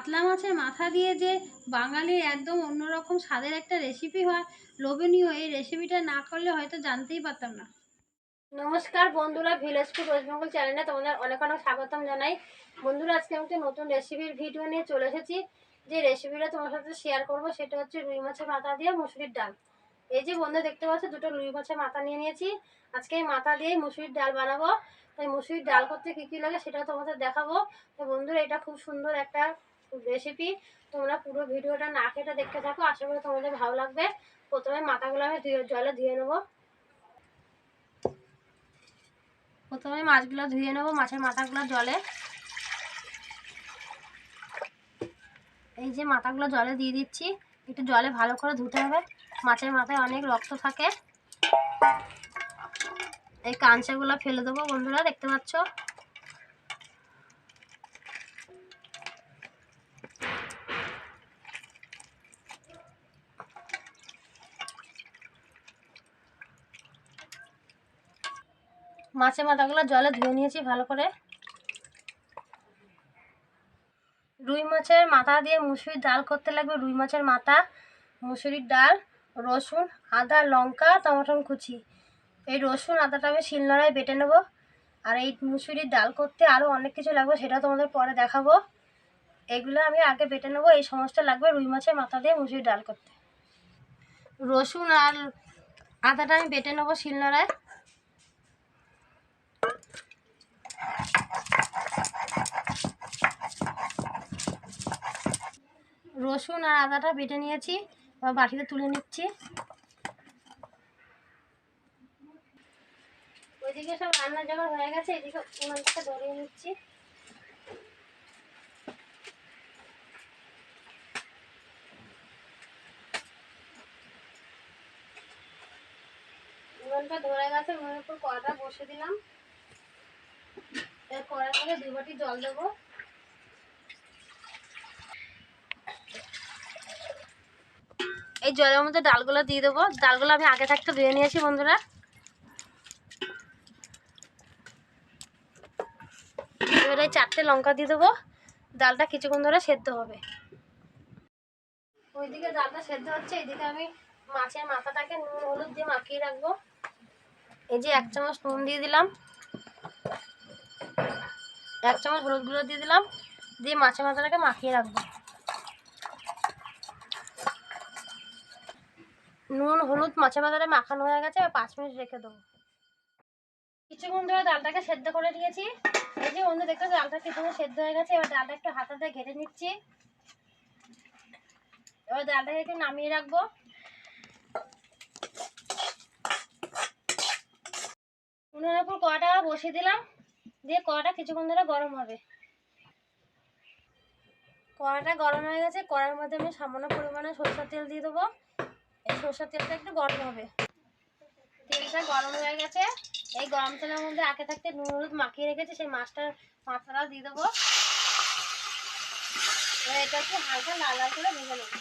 কাতলা মাছের মাথা দিয়ে যে বাঙালির একদম অন্যরকম স্বাদের একটা রেসিপি হয়, লোভনীয়। এই রেসিপিটা না করলে হয়তো জানতেই পারতাম না। নমস্কার বন্ধুরা ভিলেজ ফুড ওয়েস্ট বেঙ্গল চ্যানেলে তোমাদের অনেক অনেক স্বাগতম জানাই। বন্ধুরা, আজকে আমি একটা নতুন রেসিপির ভিডিও নিয়ে চলে এসেছি। যে রেসিপিটা তোমার সাথে শেয়ার করব, সেটা হচ্ছে রুই মাছের মাথা দিয়ে মুসুরির ডাল। এই যে বন্ধু দেখতে পাচ্ছ, দুটো রুই মাছের মাথা নিয়ে নিয়েছি। আজকে এই মাথা দিয়েই মুসুরির ডাল বানাবো। তাই মুসুরির ডাল করতে কী কী লাগে সেটা তোমাদের দেখাবো। তো বন্ধুরা, এটা খুব সুন্দর একটা রেসিপি তোমরা পুরো ভিডিওটা না কেটে দেখতে থাকো। আশা করি তোমাদের ভালো লাগবে। প্রথমে মাথাগুলো আমি ধুয়ে জলে ধুয়ে নেব। প্রথমে মাছগুলো ধুয়ে নেব মাছের মাথাগুলো জলে। এই যে মাথাগুলো জলে দিয়ে দিচ্ছি। একটু জলে ভালো করে ধুতে হবে। মাছের মাথায় অনেক রক্ত থাকে। এই কাঁচাগুলো ফেলে দেবো বন্ধুরা, দেখতে পাচ্ছ? মাছের মাথাগুলো জলে ধুয়ে নিয়েছি ভালো করে। রুই মাছের মাথা দিয়ে মুসুরির ডাল করতে লাগবে। রুই মাছের মাথা, মুসুরির ডাল, রসুন, আদা, লঙ্কা, টমেটো কুচি। এই রসুন, আদাটা আমি শিলনোড়ায় বেটে নেব। আর এই মুসুরির ডাল করতে আরও অনেক কিছু লাগবে, সেটা তোমাদের পরে দেখাবো। এগুলো আমি আগে বেটে নেব, এই সমস্ত লাগবে রুই মাছের মাথা দিয়ে মুসুরির ডাল করতে। রসুন আর আদাটা আমি বেটে নেব শিলনোড়ায়। রসুন আর আদাটা বেটে নিয়েছি, এবার বাটিতে তুলে নিচ্ছি। ওইদিকে সব রান্নার জোগাড় হয়ে গেছে, এদিকে উনানটাকে ধরিয়ে নিচ্ছি। ধরে গেছে, উনানের উপর কড়াটা বসে দিলাম। এই জলের মধ্যে ডালগুলো দিয়ে দেবো। ডালগুলো আমি আগে থাকতে ধুয়ে নিয়েছি, বন্ধুরা। এবারে চারটে লঙ্কা দিয়ে দেবো। ডালটা কিছুক্ষণ ধরে সেদ্ধ হবে। ওইদিকে ডালটা সেদ্ধ হচ্ছে এইদিকে আমি মাছের মাথাটাকে নুন, হলুদ দিয়ে মাখিয়ে রাখব। এই যে এক চামচ নুন দিয়ে দিলাম। এক চামচ হলুদ গুঁড়ো দিয়ে দিলাম, দিয়ে মাছের মাথাটাকে মাখিয়ে রাখব। নুন, হলুদ মাছের মাথাটা মাখানো হয়ে গেছে আর পাঁচ মিনিট রেখে দেবো। কিছুক্ষণ ধরে ডালটাকে সেদ্ধ করে নিয়েছি। এই যে অন্য দেখতে ডালটা কিছুক্ষণ সেদ্ধ হয়ে গেছে, এবার ডালটা একটু হাতাতে ঘেটে নিচ্ছি। এবার ডালটাকে একটু নামিয়ে রাখব। উনুনের উপর কড়াটা বসিয়ে দিলাম। দিয়ে কড়াটা কিছুক্ষণ ধরে গরম হবে। কড়াটা গরম হয়ে গেছে, কড়ার মধ্যে আমি সামান্য পরিমাণে সরষের তেল দিয়ে দেবো। এই সরষের তেলটা একটু গরম হবে। তেলটা গরম হয়ে গেছে। এই গরম তেলের মধ্যে আগে থাকতে নুন হলুদ মাখিয়ে রেখেছি, সেই মাছটার মাথাটা দিয়ে দেবো। এটা একটু হালকা লাল লাল করে ভেজে নেব।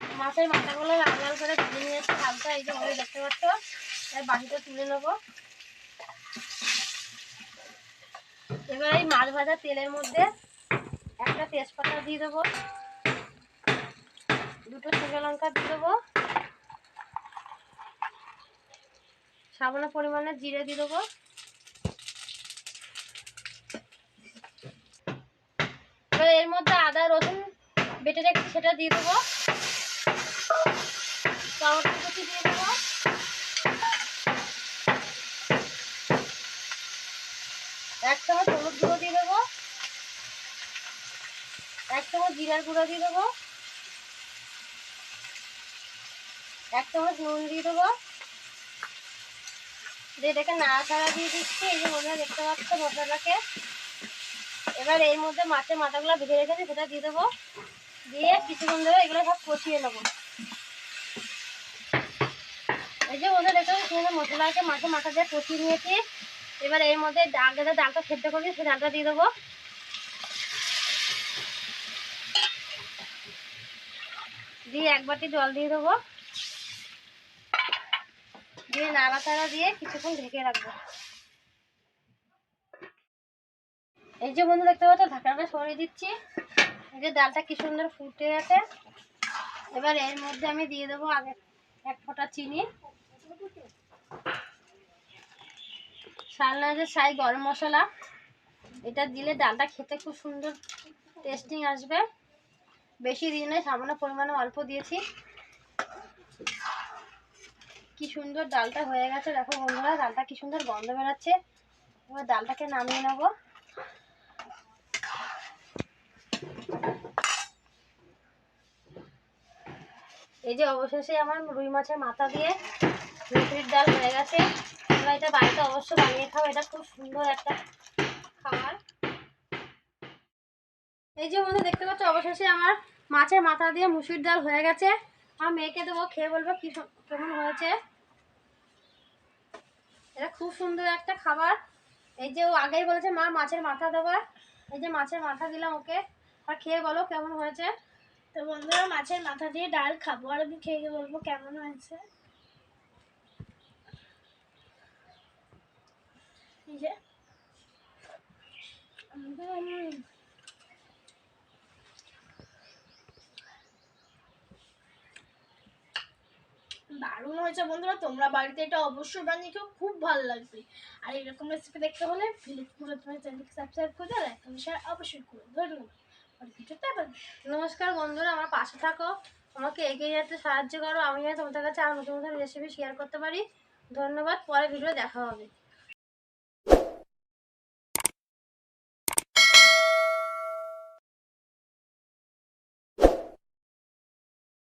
মাছের মাথাগুলো লাল লাল করে ভেজে নিয়েছি, হালকা এই যে দেখতে পাচ্ছ? এই বাটিতে তুলে নেব। এবার এই মাছ ভাজা তেলের মধ্যে একটা তেজপাতা দিয়ে দেবো। দুটো শুকনো লঙ্কা দিয়ে দেবো। সামান্য পরিমাণে জিরে দিয়ে দেবো। এর মধ্যে আদা, রসুন বেটে রেখেছি সেটা দিয়ে দেবো। টমেটো দিয়ে দেবো। এক হলুদ গুঁড়ো দিয়ে দেবো এক চামচ জিরার গুঁড়ো দিয়ে দেবো। এক চামচ নুন দিয়ে দেবো। এটাকে নাড়াচাড়া দিয়ে দিচ্ছি, এই যে মশলা দেখতে পাচ্ছ মশলাটাকে। এবার এর মধ্যে মাছের মাথাগুলো ভেজে রেখেছি সেটা দিয়ে দেবো। দিয়ে কিছুক্ষণ ধরে এগুলো সব কষিয়ে নেব। এই যে মধ্যে দেখতে পাচ্ছি মশলাকে মাছের মাথা দিয়ে কষিয়ে নিয়েছি। এবার এর মধ্যে ডাল যেটা ডালটা সেদ্ধ করেছি সেই ডালটা দিয়ে দেবো। দিয়ে এক বাটি জল দিয়ে দেবো। দিয়ে নাড়াচাড়া দিয়ে কিছুক্ষণ ঢেকে রাখব। এই যে বন্ধু দেখতে পাচ্ছ ঢাকাটা সরিয়ে দিচ্ছি। এই যে ডালটা কি সুন্দর ফুটে গেছে এবার এর মধ্যে আমি দিয়ে দেবো আগে এক ফোঁটা চিনি। সালনাজের সাই গরম মশলা। এটা দিলে ডালটা খেতে খুব সুন্দর টেস্টিং আসবে। বেশি দিয়ে নয়, সামান্য পরিমাণে অল্প দিয়েছি। কি সুন্দর ডালটা হয়ে গেছে, দেখো বন্ধুরা, ডালটা কি সুন্দর গন্ধ বেরোচ্ছে। এবার ডালটাকে নামিয়ে নেব। এই যে অবশেষে আমার রুই মাছের মাথা দিয়ে মুসুরির ডাল হয়ে গেছে। তোমরা এটা বাড়িতে অবশ্যই বানিয়ে খাও এটা খুব সুন্দর একটা খাবার। এই যে বন্ধু, দেখতে পাচ্ছ, অবশেষে আমার মাছের মাথা দিয়ে মুসুরির ডাল হয়ে গেছে। আমার মেয়েকে দেবো, খেয়ে বলব কি কেমন হয়েছে। এটা খুব সুন্দর একটা খাবার। এই যে ও আগেই বলেছে, মা, মাছের মাথা দেবার এই যে মাছের মাথা দিলাম ওকে। আর খেয়ে বলো কেমন হয়েছে। তো বন্ধুরা, মাছের মাথা দিয়ে ডাল খাব। আর আমি খেয়ে বলব কেমন হয়েছে। এই যে। দারুণ হয়েছে বন্ধুরা, তোমরা বাড়িতে এটা অবশ্যই বানিয়ে খেও, খুব ভালো লাগবে। আর এরকম রেসিপি দেখতে হলে ভিলেজ তোমার চ্যানেলকে সাবস্ক্রাইব করে দাও একদম শেয়ার অবশ্যই করো। ধন্যবাদ। নমস্কার বন্ধুরা, আমার পাশে থাকো। আমাকে এগিয়ে যেতে সাহায্য করো। আমি তোমাদের কাছে আর নতুন নতুন রেসিপি শেয়ার করতে পারি। ধন্যবাদ, পরে ভিডিও দেখা হবে।